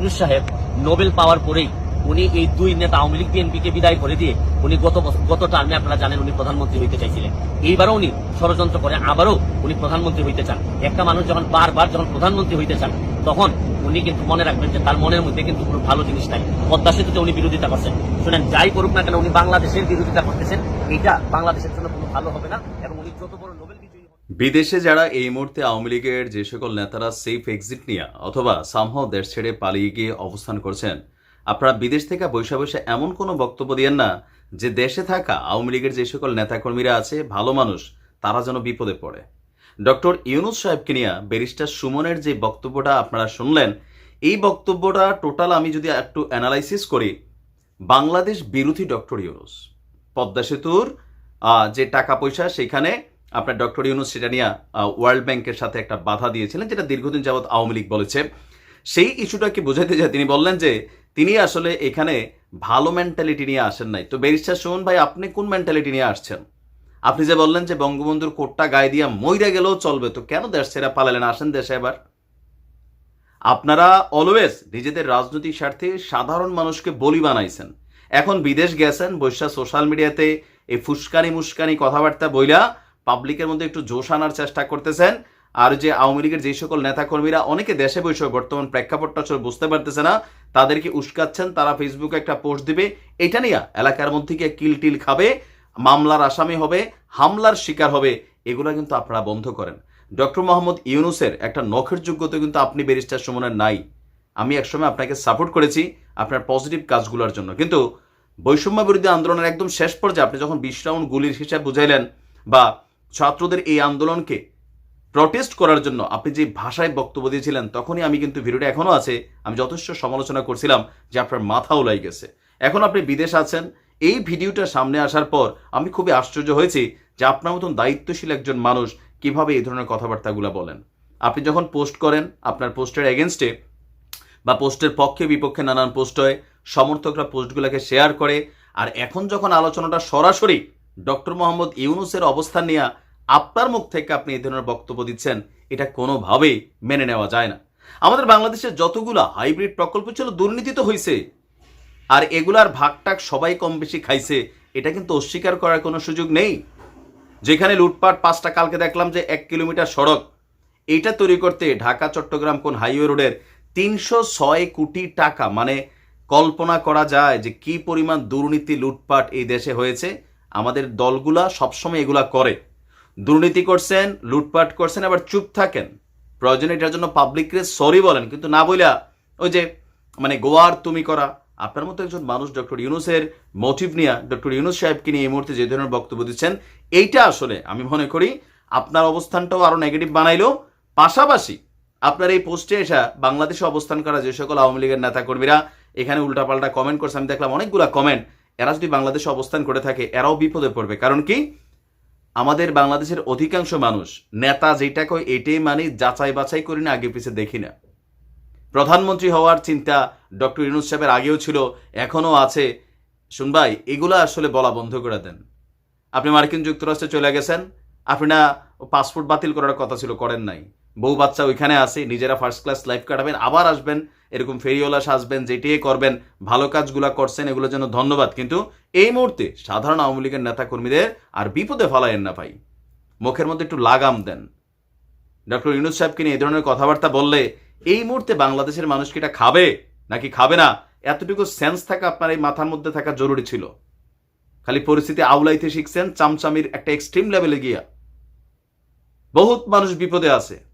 ইউনুস সাহেব নোবেল পাওয়ার পরেই উনি এই দুই নেতা আওয়ামী লীগ বিএনপিকে বিদায় করে দিয়ে উনি গত গত টার্মে আপনারা জানেন উনি প্রধানমন্ত্রী হইতে চাইছিলেন। এইবারও উনি ষড়যন্ত্র করে, আবারও উনি প্রধানমন্ত্রী হইতে চান। একটা মানুষ যখন বারবার যখন প্রধানমন্ত্রী হইতে চান, তখন উনি কিন্তু মনে রাখবেন যে তার মনের মধ্যে কিন্তু কোনো ভালো জিনিস নাই। পদ্মা সেতুতে উনি বিরোধিতা করছেন। শুনেন, যাই করুক না কেন উনি বাংলাদেশের বিরোধিতা করতেছেন। এটা বাংলাদেশের জন্য কোনো ভালো হবে না এবং উনি যত বড় নোবেল বিদেশে যারা এই মুহূর্তে আওয়ামী লীগের যে সকল নেতারা সেফ এক্সিট নিয়ে অথবা সামহাও দেশ ছেড়ে পালিয়ে গিয়ে অবস্থান করছেন আপনারা বিদেশ থেকে বৈশা বৈশা এমন কোনো বক্তব্য দিয়েন না যে দেশে থাকা আওয়ামী লীগের যে সকল নেতাকর্মীরা আছে, ভালো মানুষ, তারা যেন বিপদে পড়ে। ডক্টর ইউনুস সাহেবকে নিয়ে ব্যারিস্টার সুমনের যে বক্তব্যটা আপনারা শুনলেন, এই বক্তব্যটা টোটাল আমি যদি একটু অ্যানালাইসিস করি, বাংলাদেশ বিরোধী ডক্টর ইউনুস, পদ্মা সেতুর যে টাকা পয়সা সেখানে আপনার ডক্টর ইউনুস সেটা নিয়ে ওয়ার্ল্ড ব্যাংকের সাথে একটা বাধা দিয়েছিলেন, যেটা দীর্ঘদিন যাবৎ আওয়ামী লীগ বলেছে। সেই ইস্যুটাকে বোঝাতে যায় তিনি বললেন যে তিনি আসলে এখানে ভালো মেন্টালিটি নিয়ে আসেন নাই। তো ব্যারিস্টার সুমন ভাই, আপনি কোন মেন্টালিটি নিয়ে আসছেন? আপনি যে বললেন যে বঙ্গবন্ধুর কোটটা গায়ে দিয়া মইরা গেলেও চলবে, তো কেন দেশ ছেড়ে পালালেন? আসেন দেশে এবার। আপনারা অলওয়েজ নিজেদের রাজনৈতিক স্বার্থে সাধারণ মানুষকে বলি বানাইছেন। এখন বিদেশ গেছেন, বৈশা সোশ্যাল মিডিয়াতে এই ফুসকানি মুস্কানি কথাবার্তা বইলা পাবলিকের মধ্যে একটু জোশ আনার চেষ্টা করতেছেন। আর যে আওয়ামী লীগের যে সকল নেতাকর্মীরা অনেকে দেশে বসে বর্তমান প্রেক্ষাপটটা আসলে বুঝতে পারতেছে না, তাদেরকে উস্কাচ্ছেন, তারা ফেসবুকে একটা পোস্ট দিবে। এটা নিয়ে এলাকার মধ্যে গিয়ে কিল টিল খাবে, মামলার আসামি হবে, হামলার শিকার হবে, এগুলো কিন্তু আপনারা বন্ধ করেন। ডক্টর মোহাম্মদ ইউনুসের একটা নখের যোগ্যতা কিন্তু আপনি ব্যারিস্টার সুমনের নাই। আমি একসময় আপনাকে সাপোর্ট করেছি আপনার পজিটিভ কাজগুলোর জন্য। কিন্তু বৈষম্য বিরোধী আন্দোলনের একদম শেষ পর্যায়ে আপনি যখন বিশ রাউন্ড গুলির হিসাব বুঝাইলেন বা ছাত্রদের এই আন্দোলনকে প্রটেস্ট করার জন্য আপনি যে ভাষায় বক্তব্য দিয়েছিলেন, তখনই আমি কিন্তু ভিডিওটা এখনও আছে, আমি যথেষ্ট সমালোচনা করছিলাম যে আপনার মাথা উলাই গেছে। এখন আপনি বিদেশ আছেন, এই ভিডিওটা সামনে আসার পর আমি খুবই আশ্চর্য হয়েছি যে আপনার মতন দায়িত্বশীল একজন মানুষ কীভাবে এই ধরনের কথাবার্তাগুলো বলেন। আপনি যখন পোস্ট করেন, আপনার পোস্টের এগেনস্টে বা পোস্টের পক্ষে বিপক্ষে নানান পোস্ট হয়, সমর্থকরা পোস্টগুলোকে শেয়ার করে, আর এখন যখন আলোচনাটা সরাসরি ডক্টর মোহাম্মদ ইউনুসের অবস্থান নিয়ে আপনার মুখ থেকে আপনি এই ধরনের বক্তব্য দিচ্ছেন, এটা কোনোভাবেই মেনে নেওয়া যায় না। আমাদের বাংলাদেশের যতগুলো হাইব্রিড প্রকল্প ছিল দুর্নীতি তো হয়েছে আর এগুলার ভাগটাক সবাই কম বেশি খাইছে, এটা কিন্তু অস্বীকার করার কোনো সুযোগ নেই। যেখানে লুটপাট পাঁচটা, কালকে দেখলাম যে এক কিলোমিটার সড়ক এইটা তৈরি করতে ঢাকা, চট্টগ্রাম কোন হাইওয়ে রোডের তিনশো ছয় কোটি টাকা মানে কল্পনা করা যায় যে কি পরিমাণ দুর্নীতি, লুটপাট এই দেশে হয়েছে। আমাদের দলগুলা সবসময় এগুলা করে। দুর্নীতি করছেন, লুটপাট করছেন, আবার চুপ থাকেন। প্রয়োজনে এটার জন্য পাবলিককে সরি বলেন, কিন্তু না বইলা ওই যে মানে গোয়ার তুমি করা, আপনার মতো একজন মানুষ ডক্টর ইউনুসের মোটিভ নিয়ে, ডক্টর ইউনুস সাহেবকে নিয়ে এই মুহূর্তে যে ধরনের বক্তব্য দিচ্ছেন, এইটা আসলে আমি মনে করি আপনার অবস্থানটাও আরও নেগেটিভ বানাইলো। পাশাপাশি আপনার এই পোস্টে এসা বাংলাদেশে অবস্থান করা যে সকল আওয়ামী লীগের নেতাকর্মীরা, এখানে উল্টাপাল্টা কমেন্ট করছে, আমি দেখলাম অনেকগুলা কমেন্ট এরা যদি বাংলাদেশে অবস্থান করে থাকে, এরাও বিপদে পড়বে। কারণ কি? আমাদের বাংলাদেশের অধিকাংশ মানুষ নেতা যেটা কয় এটাই মানে যাচাই বাছাই করি না, আগে পিছে দেখি না। প্রধানমন্ত্রী হওয়ার চিন্তা ডক্টর ইউনুস সাহেবের আগেও ছিল, এখনও আছে। শুনবাই এগুলো আসলে বলা বন্ধ করে দেন। আপনি মার্কিন যুক্তরাষ্ট্রে চলে গেছেন, আপনি না পাসপোর্ট বাতিল করার কথা ছিল, করেন নাই। বউ বাচ্চা ওইখানে আছে, নিজেরা ফার্স্ট ক্লাস লাইফ কাটাবেন, আবার আসবেন এরকম ফেরিওয়ালা সাজবেন, যেটিয়ে করবেন, ভালো কাজগুলা করছেন এগুলোর জন্য ধন্যবাদ। কিন্তু এই মুহূর্তে সাধারণ আওয়ামী লীগের নেতা কর্মীদের আর বিপদে ফালায়েন না ভাই। মুখের মধ্যে একটু লাগাম দেন। ডক্টর ইউনুস সাহেবকে নিয়ে এই ধরনের কথাবার্তা বললে, এই মুহূর্তে বাংলাদেশের মানুষ কি এটা খাবে, নাকি খাবে না? এতটুকু সেন্স থাকা আপনার এই মাথার মধ্যে থাকা জরুরি ছিল। খালি পরিস্থিতি আউলাইতে শিখছেন, চামচামির একটা এক্সট্রিম লেভেলে গিয়া। বহুত মানুষ বিপদে আছে।